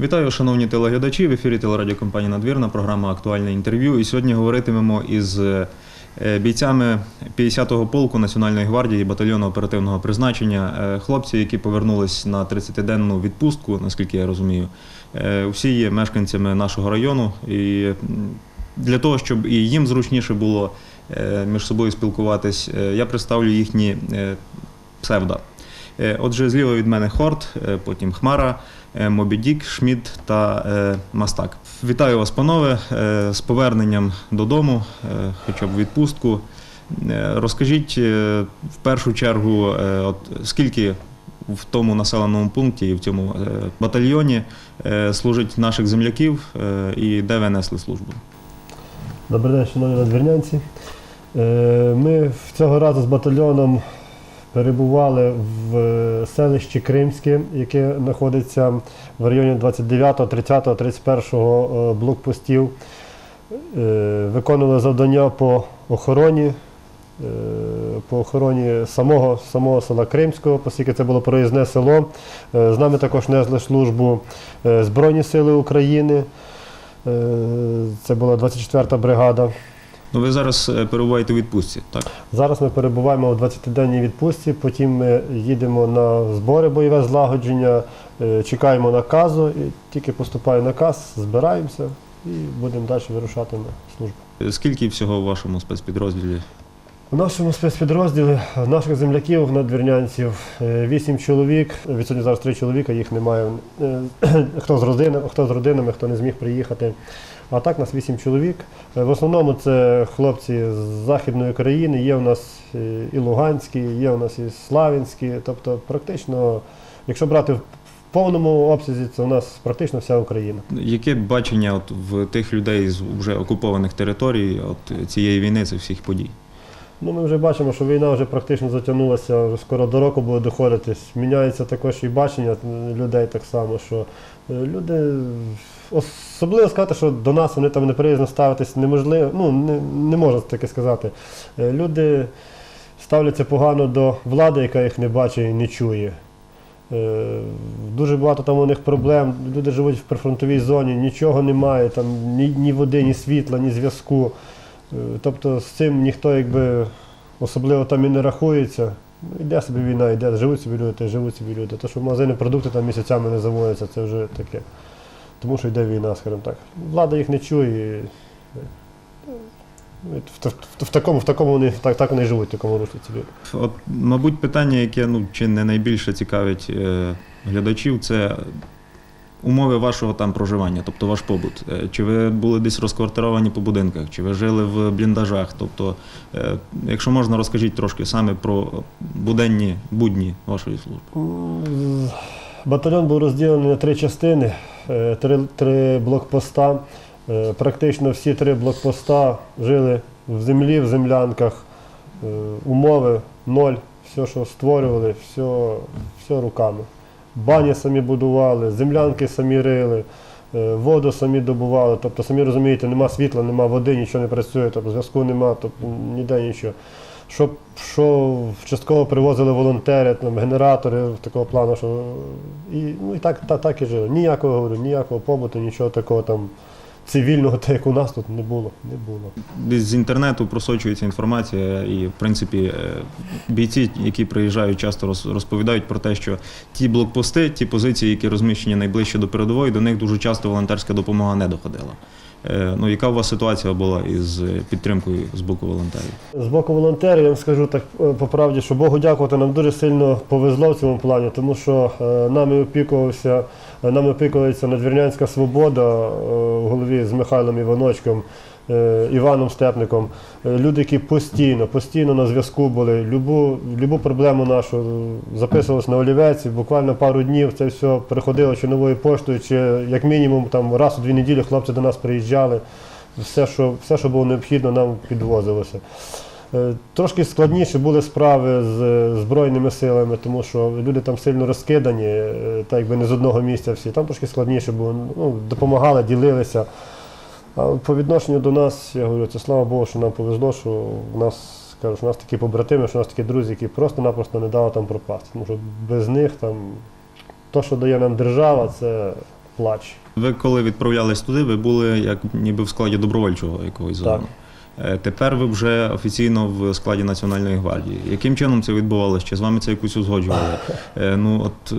Вітаю, шановні телеглядачі. В ефірі телерадіокомпанії Надвірна, програма Актуальне інтерв'ю. І сьогодні говоритимемо із е, бійцями 50-го полку Національної гвардії батальйону оперативного призначення. Е, Хлопці, які повернулись на 30-денну відпустку, наскільки я розумію, Е, всі є мешканцями нашого району. І для того, щоб і їм зручніше було е, між собою спілкуватись, е, я представлю їхні е, псевда. Е, Отже, зліва від мене Хорт, е, потім Хмара, е, Мобі Дік, Шмідт та е, Мастак. Вітаю вас, панове, е, з поверненням додому, хоча б відпустку. Розкажіть в першу чергу, от скільки в тому населеному пункті і в цьому батальйоні служить наших земляків і де ви несли службу? Добрий день, шановні надвірнянці. Ми цього разу з батальйоном перебували в е, селищі Кримське, яке знаходиться в районі 29, 30, 31 блокпостів. Е, Виконували завдання по охороні, е, по охороні самого, самого села Кримського, оскільки це було проїзне село. З нами також несли службу Збройні Сили України. Це була 24-та бригада. Ну, ви зараз е, перебуваєте у відпустці, так? Зараз ми перебуваємо у 20-денній відпустці, потім ми їдемо на збори бойове злагодження, е, чекаємо наказу, і тільки поступає наказ, збираємося і будемо далі вирушати на службу. Е, Скільки всього в вашому спецпідрозділі? У нашому спецпідрозділі наших земляків надвірнянців е, вісім чоловік. Відсутні зараз три чоловіка, їх немає. Е, Хто з родинами, хто з родинами, хто не зміг приїхати. А так нас вісім чоловік. Е, В основному це хлопці з Західної країни. Є у нас і Луганські, є у нас і Славянські. Тобто, практично, якщо брати в повному обсязі, це у нас практично вся Україна. Яке бачення от в тих людей з вже окупованих територій от цієї війни, цих всіх подій? Ну, ми вже бачимо, що війна вже практично затягнулася, вже скоро до року буде доходити. Міняється також і бачення людей так само, що е, люди особливо сказати, що до нас вони там неприязно ставитись неможливо, ну не, не можна таке сказати. Е, Люди ставляться погано до влади, яка їх не бачить і не чує. Е, Дуже багато там у них проблем. Люди живуть в прифронтовій зоні, нічого немає, там ні, ні води, ні світла, ні зв'язку. Е, Тобто з цим ніхто якби особливо там і не рахується. Йде собі війна, йде, живуть собі люди, та й живуть собі люди. То, що в магазини продукти там місяцями не заводяться, це вже таке. Тому що йде війна, скажімо так. Влада їх не чує. і, е, В, в, в, в такому, в такому вони, так, так вони живуть, в такому руслі ці люди. От, мабуть, питання, яке ну чи не найбільше цікавить е, глядачів, це умови вашого там проживання, тобто ваш побут. Е, Чи ви були десь розквартировані по будинках, чи ви жили в бліндажах? Тобто, е, якщо можна, розкажіть трошки саме про буденні будні вашої служби. Батальйон був розділений на три частини, е, три, три блокпоста. Практично всі три блокпоста жили в землі, в землянках. Умови ноль, все, що створювали, все, все руками. Бані самі будували, землянки самі рили, е, воду самі добували. Тобто, самі розумієте, нема світла, нема води, нічого не працює, тобто зв'язку нема, тобто ніде нічого. Що, що частково привозили волонтери, там, генератори такого плану, що і, ну, і так, так, так і жили. Ніякого говорю, ніякого побуту, нічого такого там цивільного, так як у нас тут не було. Не було. З інтернету просочується інформація, і в принципі е, бійці, які приїжджають, часто роз- розповідають про те, що ті блокпости, ті позиції, які розміщені найближче до передової, до них дуже часто волонтерська допомога не доходила. Е, Ну, яка у вас ситуація була із е, підтримкою з боку волонтерів? З боку волонтерів я вам скажу так е, по правді, що Богу дякувати, нам дуже сильно повезло в цьому плані, тому що нами опікувався, нами опікується Надвірнянська свобода в голові з Михайлом Іваночком, Іваном Степником. Е, Люди, які постійно, постійно на зв'язку були, любу, любу проблему нашу е, записувалися на олівець, буквально пару днів це все приходило чи новою поштою, чи як мінімум там раз у дві неділі хлопці до нас приїжджали. Все, що, все, що було необхідно, нам підвозилося. Е, Трошки складніші були справи з е, Збройними силами, тому що люди там сильно розкидані, е, так якби не з одного місця всі. Там трошки складніше було. Ну, допомагали, ділилися. А по відношенню до нас, я говорю, це слава Богу, що нам повезло, що в нас, кажу, що в нас такі побратими, що в нас такі друзі, які просто-напросто не дали там пропасти. Тому що без них там то, що дає нам держава, це плач. Ви коли відправлялись туди, ви були як ніби в складі добровольчого якогось Так. загону. Е, Тепер ви вже офіційно в складі Національної гвардії. Яким чином це відбувалося? Чи з вами це якось узгоджували? Е, Ну от е,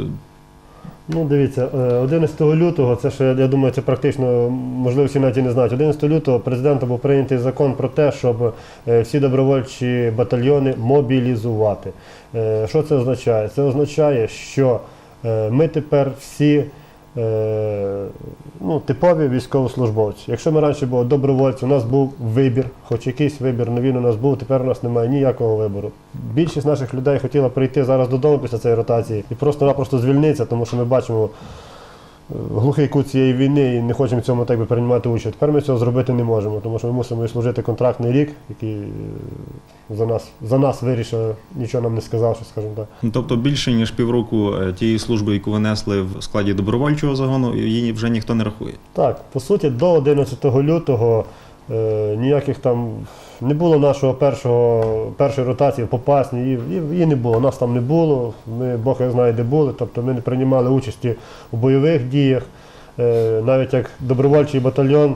Ну, дивіться, е, 11 лютого, це ще, я думаю, це практично, можливо, всі навіть і не знають. 11 лютого президентом був прийнятий закон про те, щоб е, всі добровольчі батальйони мобілізувати. Е, Що це означає? Це означає, що е, ми тепер всі е, ну, типові військовослужбовці. Якщо ми раніше були добровольці, у нас був вибір, хоч якийсь вибір на війну у нас був, тепер у нас немає ніякого вибору. Більшість наших людей хотіла прийти зараз додому після цієї ротації і просто-напросто звільнитися, тому що ми бачимо е, глухий кут цієї війни і не хочемо в цьому так би приймати участь. Тепер ми цього зробити не можемо, тому що ми мусимо і служити контрактний рік, який е, за нас, за нас вирішив, нічого нам не сказавши, скажімо так. ну, тобто більше ніж півроку е, тієї служби, яку ви несли в складі добровольчого загону, її вже ніхто не рахує. Так, по суті, до 11 лютого ніяких там не було нашого першого, першої ротації в Попасні, її, її не було, нас там не було, ми Бог його знає, де були, тобто ми не приймали участі у бойових діях. Е, навіть як добровольчий батальйон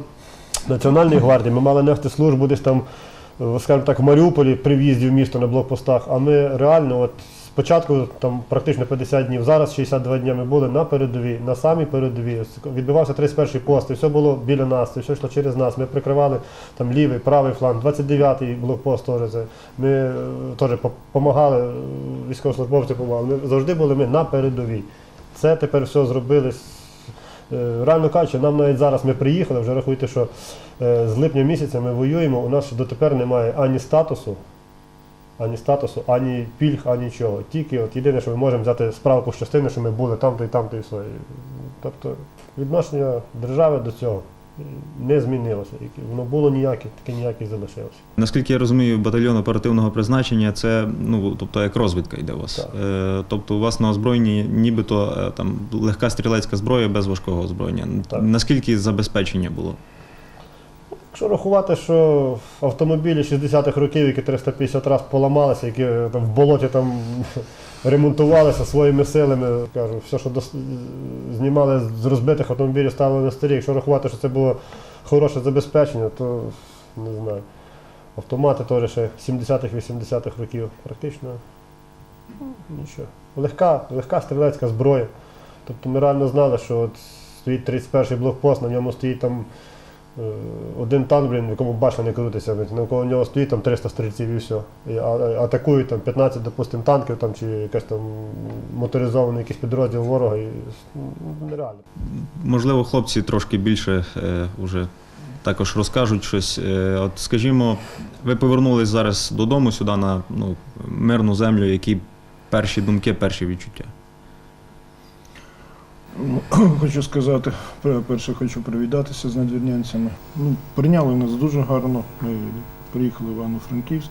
Національної гвардії, ми мали нести службу десь там, е, скажімо так, в Маріуполі при в'їзді в місто на блокпостах, а ми реально от Спочатку там практично 50 днів, зараз 62 дні ми були на передовій, на самій передовій. Ось Відбивався 31-й пост, і все було біля нас, і все йшло через нас. Ми прикривали там лівий, правий фланг, 29-й блокпост теж. Ми е, теж допомагали, військовослужбовці допомагали. Ми завжди були ми на передовій. Це тепер все зробили. е, Реально кажучи, нам навіть зараз ми приїхали, вже рахуйте, що е, з липня місяця ми воюємо, у нас дотепер немає ані статусу, ані статусу, ані пільг, ані нічого. Тільки от єдине, що ми можемо взяти справку з частини, що ми були там-то і там-то і все. Тобто відношення держави до цього не змінилося. Воно було ніяке, таке ніяке залишилося. Наскільки я розумію, батальйон оперативного призначення це ну тобто як розвідка йде у вас. Так. Е, тобто у вас на озброєнні нібито е, там легка стрілецька зброя без важкого озброєння. Так. Наскільки забезпечення було? Якщо рахувати, що автомобілі 60-х років, які 350 разів поламалися, які е, там в болоті там ремонтувалися своїми силами, кажу, все, що дос- знімали з розбитих автомобілів, ставили на старі. Якщо рахувати, що це було хороше забезпечення, то не знаю. Автомати теж ще 70-х, 80-х років. Практично ну, нічого. Легка, легка стрілецька зброя. Тобто ми реально знали, що от стоїть 31-й блокпост, на ньому стоїть там один танк, блін, якому башня не крутиться, навколо нього стоїть там 300 стрільців і все. І атакують там 15, допустим, танків там, чи якийсь там моторизований якийсь підрозділ ворога. І, ну, нереально. Можливо, хлопці трошки більше е, вже також розкажуть щось. Е, от скажімо, ви повернулись зараз додому сюди на ну, мирну землю. Які перші думки, перші відчуття? Хочу сказати, перше хочу привітатися з надвірнянцями. Ну, прийняли нас дуже гарно. Ми приїхали в Івано-Франківськ.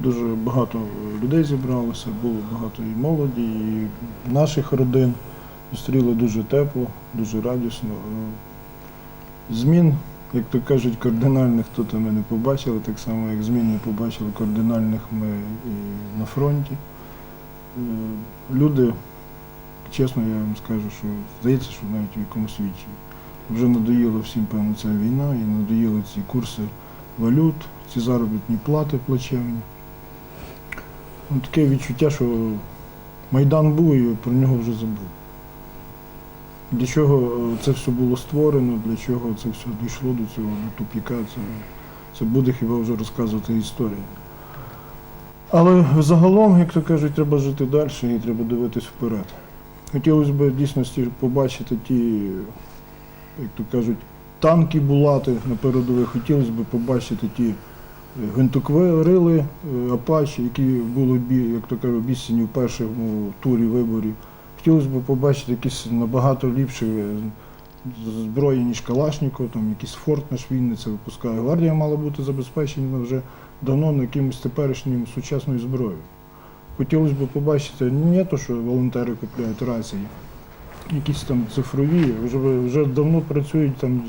Дуже багато людей зібралося, було багато і молоді, і наших родин. Зустріли дуже тепло, дуже радісно. Е, Змін, як то кажуть, кардинальних тут ми не побачили, так само як змін не побачили кардинальних ми і на фронті. Е, Люди чесно, я вам скажу, що здається, що навіть в якомусь вічі. Вже надоїла всім, певно, ця війна, і надоїли ці курси валют, ці заробітні плати плачевні. Ну, таке відчуття, що Майдан був і про нього вже забув. Для чого це все було створено, для чого це все дійшло до цього, до тупіка, це, це буде хіба вже розказувати історія. Але загалом, як то кажуть, треба жити далі і треба дивитись вперед. Хотілося б в дійсності побачити ті, як то кажуть, танки булати на передових. Хотілося б побачити ті гвинтокрили е, Апачі, які були, як то кажуть, обіцяні в першому турі виборів. Хотілося б побачити якісь набагато ліпші е, зброї, ніж Калашніков, там якийсь форт наш Вінниця випускає. Гвардія мала бути забезпечена вже давно на якимось теперішнім сучасною зброєю. Хотілося б побачити не то, що волонтери купляють рації, якісь там цифрові, вже, вже давно працюють там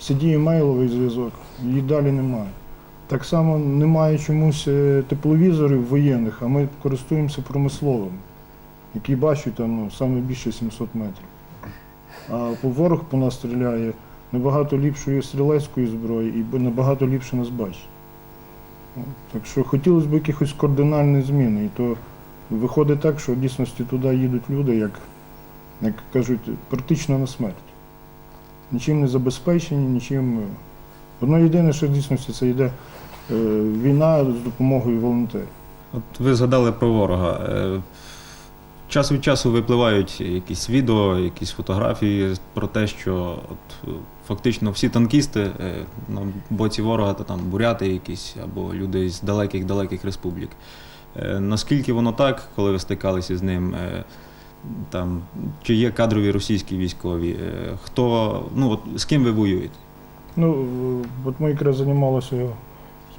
CD емейловий зв'язок, її далі немає. Так само немає чомусь е, тепловізорів воєнних, а ми користуємося промисловими, які бачать там ну, саме більше 700 метрів. А ворог по нас стріляє набагато ліпшою стрілецькою зброєю і набагато ліпше нас бачить. Так що хотілося б якихось кардинальних змін. І то виходить так, що в дійсності туди їдуть люди, як, як кажуть, практично на смерть. Нічим не забезпечені, нічим. е, Одно єдине, що в дійсності це йде е, війна з допомогою волонтерів. От ви згадали про ворога. Час від часу випливають якісь відео, якісь фотографії про те, що от, е, фактично всі танкісти е, на боці ворога, то там буряти якісь або люди з далеких-далеких республік. Е, Наскільки воно так, коли ви стикалися з ним? Там, чи є кадрові російські військові? Хто, ну, от, з ким ви воюєте? Ну, от ми якраз займалися з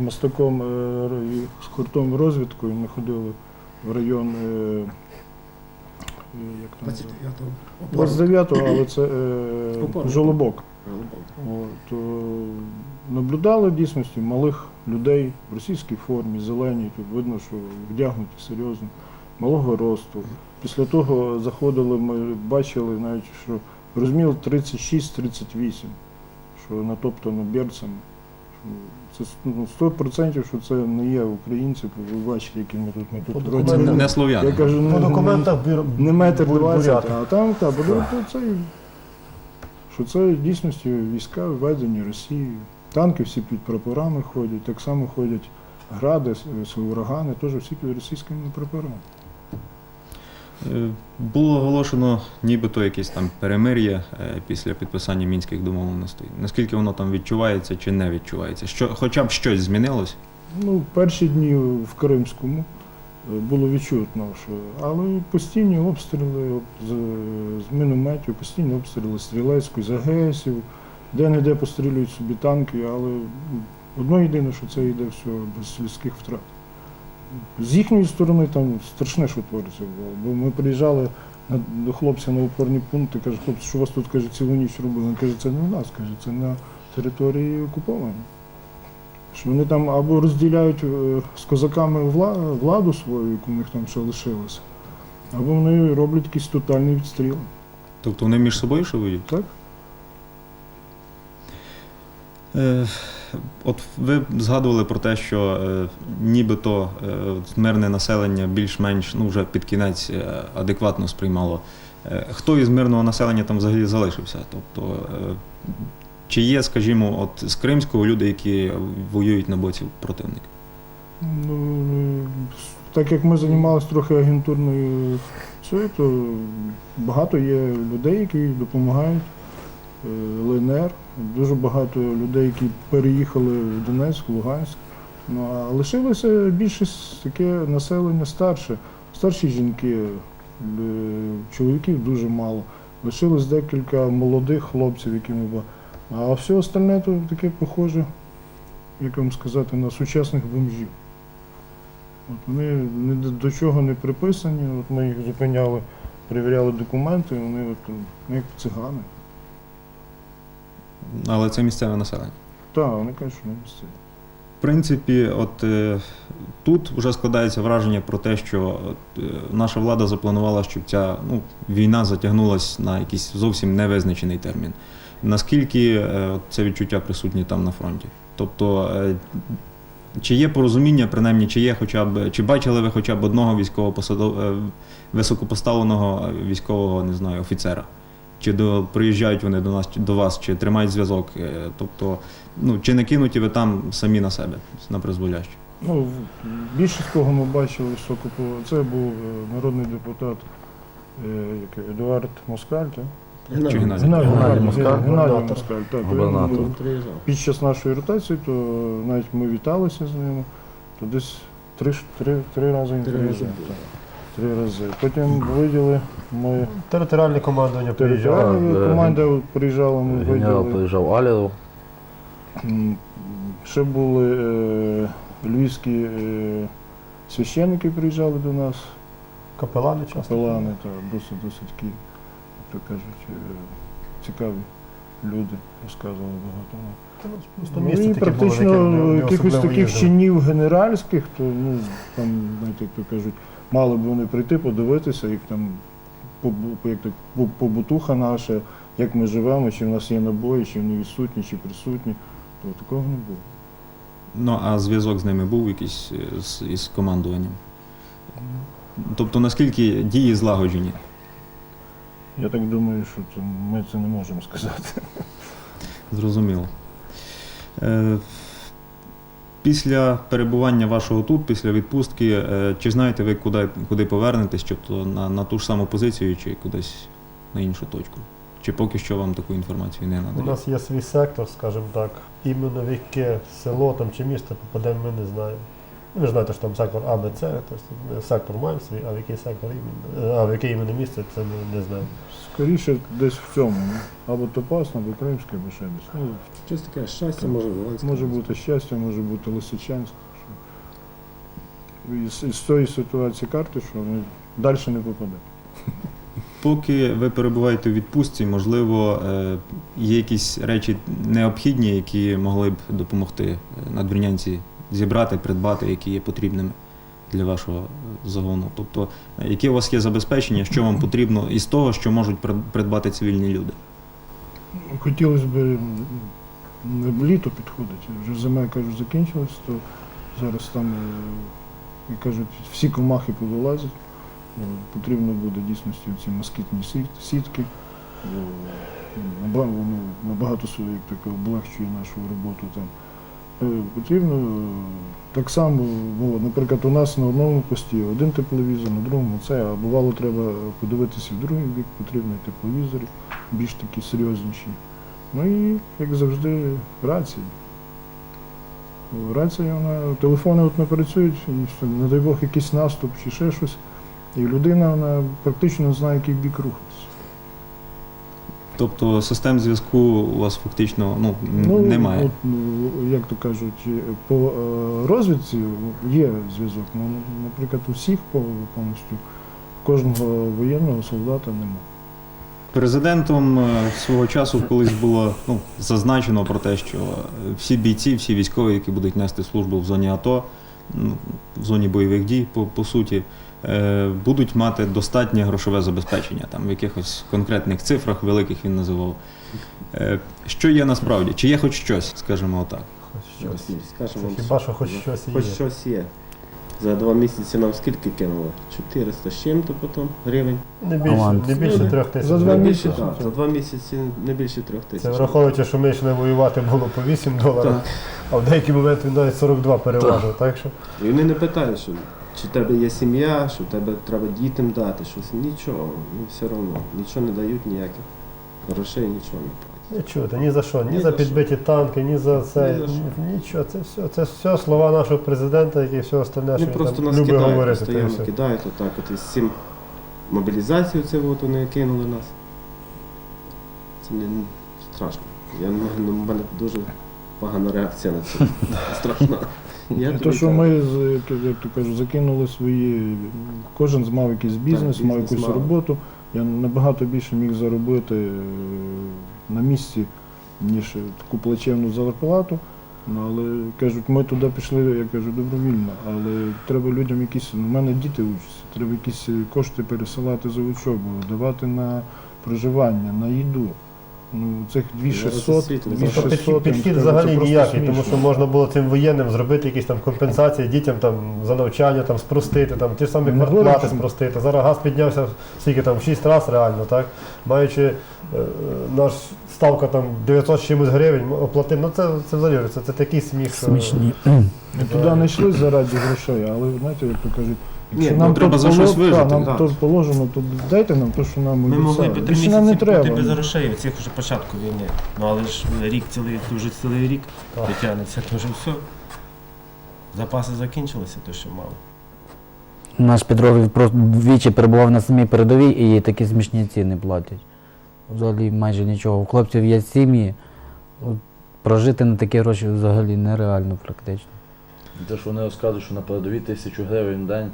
і з гуртом розвідкою. Ми ходили в район. Як там? 29-го. 29-го, але це е, жолобок. От, е, наблюдали в дійсності малих людей в російській формі, зелені. Тут видно, що вдягнуті серйозно, малого росту. Після того заходили, ми бачили навіть, що розмір 36-38, що натоптано берцями. Це ну, 100% що це не є українці, бо ви бачите, які ми тут ми тут документам роді. Не, слов'яни. Я кажу, По не, документах бір... не метр бур- 20, буряти. а там так, бо то це, що це в дійсності війська введені Росією. Танки всі під прапорами ходять, так само ходять гради, с- урагани, теж всі під російськими прапорами. Е, Було оголошено нібито якесь там перемир'я е, після підписання мінських домовленостей. Наскільки воно там відчувається чи не відчувається? Що, хоча б щось змінилось? Ну, перші дні в Кримському е, було відчутно, що але постійні обстріли з, з мінометів, постійні обстріли стрілецької, з АГСів, де-не-де пострілюють собі танки, але одно єдине, що це йде все без людських втрат. З їхньої сторони там страшне, що твориться було. Бо ми приїжджали до хлопця на опорні пункти, каже, хлопці, що у вас тут каже, цілу ніч робили? Він каже, це не у нас, каже, це на території окупованій. Що вони там або розділяють е, з козаками владу свою, яку в них там ще лишилося, або вони роблять якісь тотальні відстріли. Тобто вони між собою що воюють? Так? Е, от ви згадували про те, що е, нібито е, мирне населення більш-менш ну, вже під кінець адекватно сприймало. Хто із мирного населення там взагалі залишився? Тобто, чи є, скажімо, от з Кримського люди, які воюють на боці противника? Ну, так як ми займалися трохи агентурною цією, то багато є людей, які допомагають. Е, ЛНР, дуже багато людей, які переїхали в Донецьк, Луганськ. Ну, а лишилося більшість таке населення старше, старші жінки, е, чоловіків дуже мало. Лишилось декілька молодих хлопців, які ми. А все остальне то таке похоже, як вам сказати, на сучасних бомжів. От вони ні до- до чого не приписані, от ми їх зупиняли, перевіряли документи, вони от, ну, як цигани. Але це місцеве населення. Так, вони не місцеві. В принципі, от е, тут вже складається враження про те, що е, наша влада запланувала, щоб ця ну, війна затягнулася на якийсь зовсім невизначений термін. Наскільки е, от це відчуття присутнє там на фронті? Тобто, е, чи є порозуміння, принаймні, чи є хоча б, чи бачили ви хоча б одного військовопосадов... е, високопоставленого військового, не знаю, офіцера? Чи до, приїжджають вони до нас, чи до вас, чи тримають зв'язок? Е, Тобто, ну, чи не кинуті ви там самі на себе, на призволяще? Ну, більшість кого ми бачили високо, це був е, народний депутат е, Едуард Москаль, так? Чи Геннадій? Москаль, Геннадій. Москаль, так. Він Під час нашої ротації, то навіть ми віталися з ними, то десь три, три, три рази він. Три рази. Потім виділи ми Територіальне командування приїжджало. територіальна команда приїжджала, ми Генерал виділи. приїжджав Алєв. М, Ще були е, львівські е, священники приїжджали до нас, Капелани часто. капелани, та досить досить такі, як то кажуть, е, цікаві люди, розказували багато. Ну, Просто Ну, місце і таке було, яке практично не- не якихось особливо таких їздили. чинів генеральських, то ну там, знаєте, як то кажуть, мали б вони прийти, подивитися, як там побутуха наша, як ми живемо, чи в нас є набої, чи вони відсутні, чи присутні, то такого не було. Ну а зв'язок з ними був якийсь е, з, із командуванням? Тобто наскільки дії злагоджені? Я так думаю, що це, ми це не можемо сказати. Зрозуміло. Е, Після перебування вашого тут, після відпустки, е, чи знаєте ви, куди, куди повернетесь, чи то на, на ту ж саму позицію, чи кудись на іншу точку? Чи поки що вам таку інформацію не У нас є свій сектор, скажімо так. Іменно в яке село там, чи місто попадемо, ми не знаємо. Ви ж знаєте, що там сектор А, Б, С, тобто сектор маємо свій, а в який сектор іменно, а в яке іменно місце, це ми не знаємо. Скоріше десь в цьому. ну, Або Топасна, або Кримське, або ще десь. Ну, Щось таке щастя, може Волинське. може бути щастя, може бути Лисичанськ. що- І з, з цієї ситуації карти, що ми далі не попадемо. Поки ви перебуваєте у відпустці, можливо, е, є якісь речі необхідні, які могли б допомогти е, надвірнянці зібрати, придбати, які є потрібними для вашого загону. Тобто, яке у вас є забезпечення, що вам потрібно із того, що можуть придбати цивільні люди? Хотілося б літо підходить. Вже зима, я кажу, закінчилась, то зараз там, е, як кажуть, всі комахи повилазять. Е, Потрібно буде дійсності ці москітні сітки. Е, Воно набагато своє, облегчує нашу роботу там. Потрібно так само, було, наприклад, у нас на одному пості один тепловізор, на другому це, а бувало треба подивитися в другий бік, потрібні тепловізори, більш такі серйозніші. Ну і, як завжди, рації. Рація, вона, телефони от не працюють, не дай Бог якийсь наступ чи ще щось. І людина вона практично не знає, який бік рухатися. Тобто систем зв'язку у вас фактично ну, н- немає. От, ну, як то кажуть, по е, розвідці є зв'язок. Ну, наприклад, у всіх по- повністю кожного воєнного солдата немає. Президентом е, свого часу колись було ну, зазначено про те, що всі бійці, всі військові, які будуть нести службу в зоні АТО, ну, в зоні бойових дій, по, по суті, е, будуть мати достатнє грошове забезпечення. Там в якихось конкретних цифрах великих він називав. Е, Що є насправді? Чи є хоч щось, скажімо отак? Хоч щось. Скажемо хіба що хоч щось є. хоч щось є. За два місяці нам скільки кинуло? 400 з чим-то потім гривень. Не більше, не більше Ну, трьох тисяч. за два гривень. більше, місяці. так, за два місяці не більше трьох Це тисяч. враховуючи, що ми йшли воювати було по 8 доларів, Так. а в деякий момент він навіть 42 переважив. Так що І вони не питають, що чи в тебе є сім'я, що в тебе треба дітям дати, щось. Нічого, ну все одно. Нічого не дають ніяких. Грошей нічого не. Не чути, ні за що, ні, Ні за підбиті танки, ні за це. Ні за нічого, це все, це все слова нашого президента, який все остальне, що він просто нас любить кидають, говорити. постійно кидають отак, от із цим мобілізацію це от вони кинули нас. Це не не страшно. Я не можу, ну, в мене дуже погана реакція на це. Страшно. Я то, що ми, як то кажу, закинули свої, кожен мав якийсь бізнес, Так, мав якусь мав. роботу. Я набагато більше міг заробити е, на місці, ніж таку плачевну зарплату. Ну, але кажуть, ми туди пішли, я кажу, добровільно, але треба людям якісь, ну, в мене діти учаться, треба якісь кошти пересилати за учобу, давати на проживання, на їду. Ну, цих Зараз 2600, Тобто 2600, підхід, взагалі це просто ніякий, тому смішно. що можна було цим воєнним зробити якісь там компенсації дітям там за навчання, там спростити, там ті ж самі Ну, квартплати спростити. Зараз газ піднявся скільки там в 6 разів реально, так? Маючи е, е, наш ставка там 900 з чимось гривень, оплатив. Ну це, це взагалі це, це такий сміх. що- Смішні. Ми туди не йшли заради грошей, але знаєте, як то кажуть, якщо Ні, нам ну, треба тут за щось поло- вижити, та, нам так. тут положено, то дайте нам те, що нам Ми могли обіцяли. б три Більше нам місяці не бути треба. без грошей, оцих вже початку війни. Ну але ж рік цілий, вже цілий рік Так. дотягнеться, то вже все. Запаси закінчилися, то що мали. Наш підрозділ просто двічі перебував на самій передовій і такі смішні ціни платять. Взагалі майже нічого. У хлопців є сім'ї. От Прожити на такі гроші взагалі нереально практично. Те, що вони розказують, що на передовій тисячу гривень в день,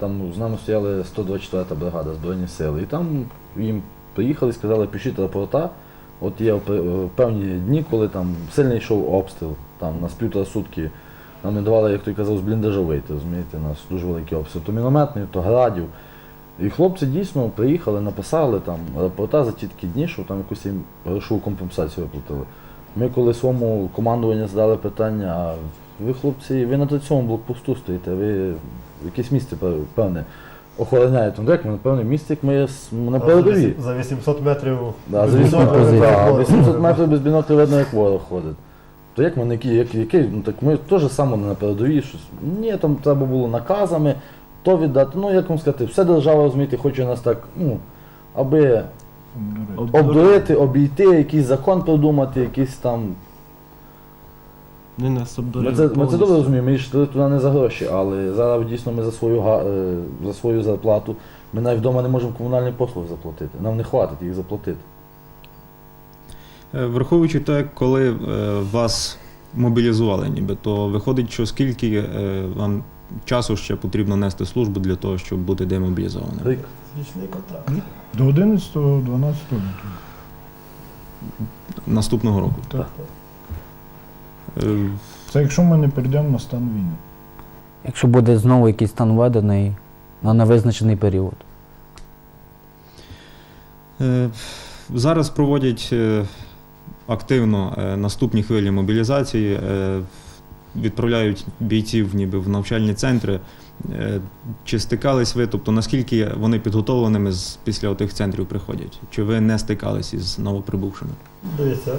там з нами стояли 124-та бригада Збройні сили. І там їм приїхали, сказали, пишіть рапорта. От є певні дні, коли там сильний йшов обстріл, там нас півтора сутки. Нам не давали, як той казав, з бліндажа вийти, розумієте, у нас дуже великий обстріл. То мінометний, то градів. І хлопці дійсно приїхали, написали там рапорта за ті такі дні, що там якусь їм грошову компенсацію виплатили. Ми коли своєму командуванню задали питання, а ви, хлопці, ви на цьому блокпосту стоїте, ви якесь місце пе- певне охороняєте. Ну як ми на певне місце, як ми на передовій. За 800 метрів Да, без за 800 бінокля позицій. не да, 800 метрів без біноклю видно, як ворог ходить. То як ми на який, як, який, ну так ми теж саме на передовій щось. Ні, там треба було наказами, то віддати. Ну як вам сказати, все держава розумієте, хоче нас так, ну, аби Обдурити. обдурити, обійти, якийсь закон придумати, якийсь там. Вони нас Ми це, ми це повністю. добре розуміємо, ми йшли туди не за гроші, але зараз дійсно ми за свою, га- е, за свою зарплату, ми навіть вдома не можемо комунальні послуги заплатити. Нам не хватить їх заплатити. Е, Враховуючи те, коли е, вас мобілізували, ніби, то виходить, що скільки е, вам часу ще потрібно нести службу для того, щоб бути демобілізованим? Рік. Контракт. До 11-12 років. Наступного року. Так. Е, Це якщо ми не перейдемо на стан війни. Якщо буде знову якийсь стан введений на невизначений період. Е, Зараз проводять е, активно е, наступні хвилі мобілізації, е, відправляють бійців ніби в навчальні центри. Е, Чи стикались ви, тобто наскільки вони підготовленими з- після тих центрів приходять? Чи ви не стикались із новоприбувшими? Дивіться,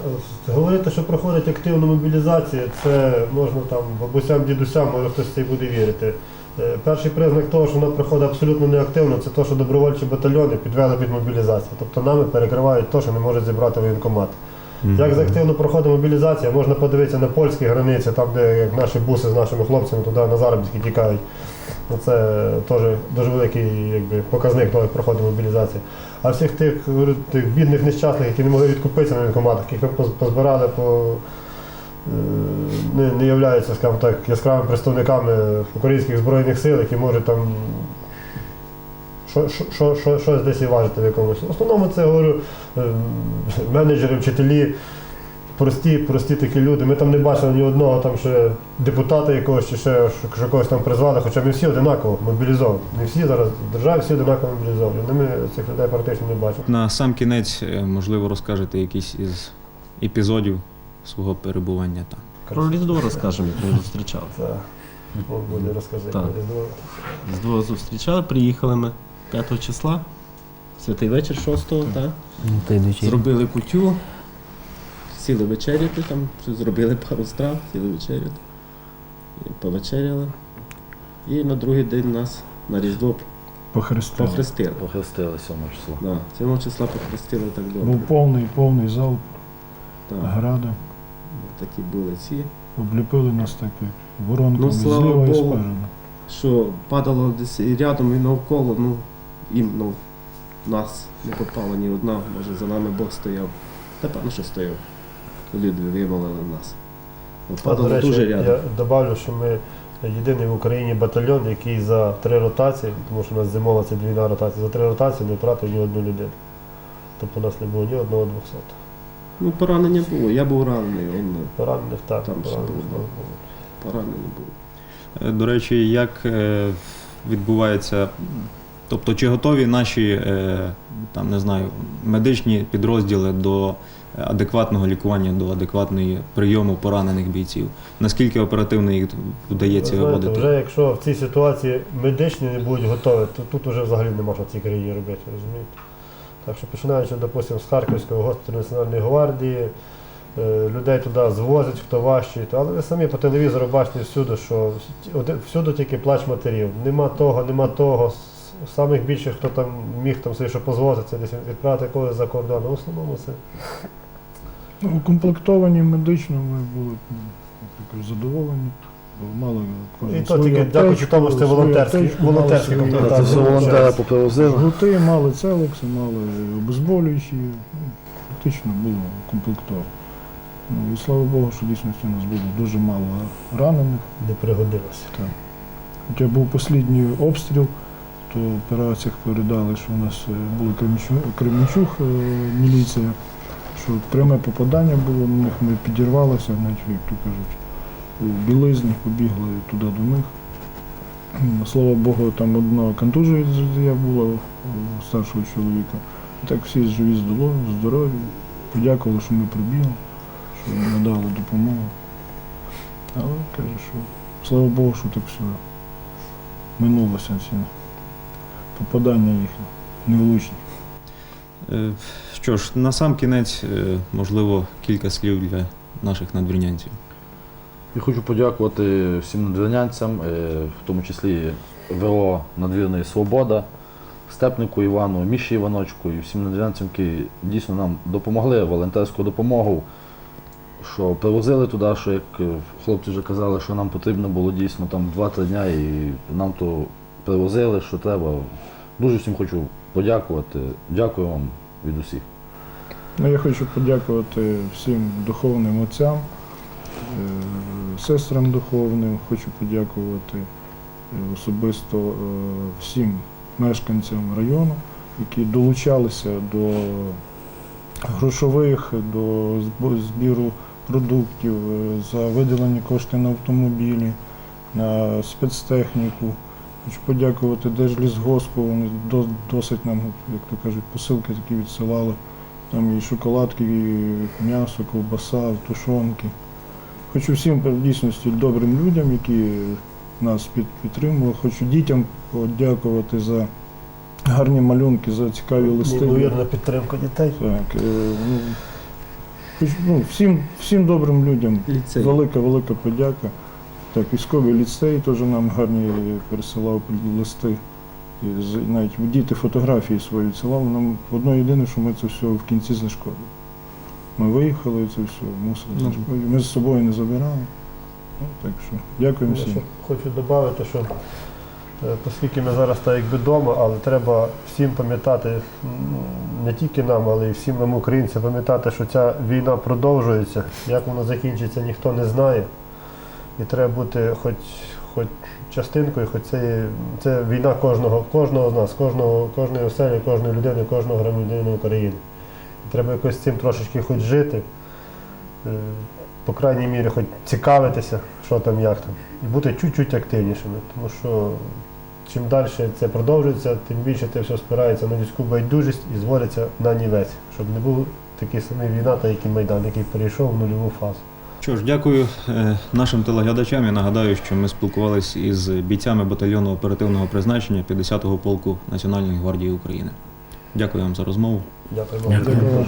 е, говорити, що проходить активна мобілізація, це можна там бабусям, дідусям, може хтось це й буде вірити. Е, Перший признак того, що вона проходить абсолютно неактивно, це те, що добровольчі батальйони підвели під мобілізацію. Тобто нами перекривають те, що не можуть зібрати воєнкомат. Як активно проходить мобілізація, можна подивитися на польські границі, там, де як наші буси з нашими хлопцями туди на заробітки тікають. Ну, Це теж дуже великий якби, показник того, як проходить мобілізація. А всіх тих, тих бідних нещасних, які не могли відкупитися на військкоматах, яких ми позбирали по е, не, не являються, скажімо так, яскравими представниками українських збройних сил, які можуть там що, що, що, що, щось десь і важити в якомусь. В основному це говорю е, менеджери, вчителі, прості, прості такі люди. Ми там не бачили ні одного там ще депутата якогось чи ще що, когось там призвали, хоча ми всі одинаково мобілізовані. Не всі зараз в державі всі одинаково мобілізовані. Ну, Ми цих людей практично не бачимо. На сам кінець, е, можливо, розкажете якісь із епізодів свого перебування там. Про Різдво розкажемо, як ми зустрічали. Бог буде. Так. Різдво. Різдво зустрічали, приїхали ми 5 числа, святий вечір 6-го, так? Ну, та. Зробили кутю, сіли вечеряти там, зробили пару страв, сіли вечеряти. І повечеряли. І на другий день нас на Різдво Похрестили. похрестили. Похрестили 7 число. Да, 7 числа похрестили так добре. Був повний, повний зал Так, града. такі були ці. Обліпили нас так як воронками Ну, слава зліва і Богу. спереду. Що падало десь і рядом і навколо, ну їм ну, нас не попало ні одна, може за нами Бог стояв. Та певно, що стояв. Люди вимолили нас. А, до речі, дуже рядом. Я добавлю, що ми єдиний в Україні батальйон, який за три ротації, тому що у нас зимова це двійна ротація, за три ротації не втратив ні одну людину. Тобто у нас не було ні одного двохсот. Ну, поранення було, я був ранений, він Поранених так, Там поранених було, було. поранений був. Е, До речі, як е, відбувається, тобто чи готові наші е, там, не знаю, медичні підрозділи до адекватного лікування, до адекватної прийому поранених бійців? Наскільки оперативно їх вдається знаєте, виводити? вже якщо в цій ситуації медичні не будуть готові, то тут вже взагалі нема що в цій країні робити, розумієте? Так що починаючи, допустимо, з Харківського госпіталю Національної гвардії, е, людей туди звозять, хто важчий. Але ви самі по телевізору бачите всюди, що всюди тільки плач матерів. Нема того, нема того. Самих більше, хто там міг там собі що позвозити, десь відправити когось за кордон. В основному це Ну, укомплектовані медично ми були ну, задоволені. Мали кожен І то свою тільки дякуючи тому, що це свою волонтерський- аптечку, мали волонтерський свої- комплект. Це все ну, волонтери зараз. попривозили. Жгути, мали целекси, мали обезболюючі. Ну, Фактично було комплектовано. Ну, і слава Богу, що дійсно у нас було дуже мало ранених. не пригодилося. Хоча був останній обстріл, то операціях передали, що у нас е, були Кременчуг, е, міліція, що пряме попадання було на них, ми підірвалися, навіть, як то кажуть, у білизні побігли туди до них. Слава Богу, там одна контузія була у старшого чоловіка. І так всі живі, здорові. Подякували, що ми прибігли, що надали допомогу. Але каже, що слава Богу, що так все минулося попадання їхні, невлучні. Е, Що ж, на сам кінець, е, можливо, кілька слів для наших надвірнянців. І хочу подякувати всім надвірнянцям, е, в тому числі ВО Надвірної Свобода, Степнику Івану, Міші Іваночку і всім надвірнянцям, які дійсно нам допомогли волонтерську допомогу, що привозили туди, що як хлопці вже казали, що нам потрібно було дійсно там 2-3 дня, і нам то привозили, що треба. Дуже всім хочу подякувати. Дякую вам від усіх. Ну, я хочу подякувати всім духовним отцям, е, сестрам духовним, хочу подякувати е, особисто е, всім мешканцям району, які долучалися до грошових, до збіру продуктів, за виділені кошти на автомобілі, на спецтехніку. Хочу подякувати Держлісгоспу, вони досить нам, як то кажуть, посилки такі відсилали. Там і шоколадки, і м'ясо, ковбаса, тушонки. Хочу всім в дійсності добрим людям, які нас підтримували. Хочу дітям подякувати за гарні малюнки, за цікаві листи. Неймовірна підтримка дітей. Так, е, ну, хоч- ну, всім, всім добрим людям велика, велика подяка. Так, військовий ліцей теж нам гарні присилав листи. І навіть діти фотографії свої відсилали. Нам одно єдине, що ми це все в кінці знешкодили. Ми виїхали, і це все мусили Ну. знешкодити. Ми з собою не забирали. Ну, так що, дякуємо всім. хочу додати, що е, оскільки ми зараз так якби вдома, але треба всім пам'ятати, не тільки нам, але й всім нам, українцям, пам'ятати, що ця війна продовжується. Як вона закінчиться, ніхто не знає. І треба бути хоч, хоч частинкою, хоч це, це війна кожного, кожного з нас, кожного, кожної оселі, кожної людини, кожного громадянина України. І треба якось цим трошечки хоч жити. Е, по крайній мірі, хоч цікавитися, що там, як там, і бути чуть-чуть активнішими. Тому що чим далі це продовжується, тим більше це все спирається на людську байдужість і зводиться на нівець, щоб не був такий самий війна, та як і Майдан, який перейшов в нульову фазу. Що ж, дякую е, нашим телеглядачам. Я нагадаю, що ми спілкувалися із бійцями батальйону оперативного призначення 50-го полку Національної гвардії України. Дякую вам за розмову. Дякую Дякую. вам.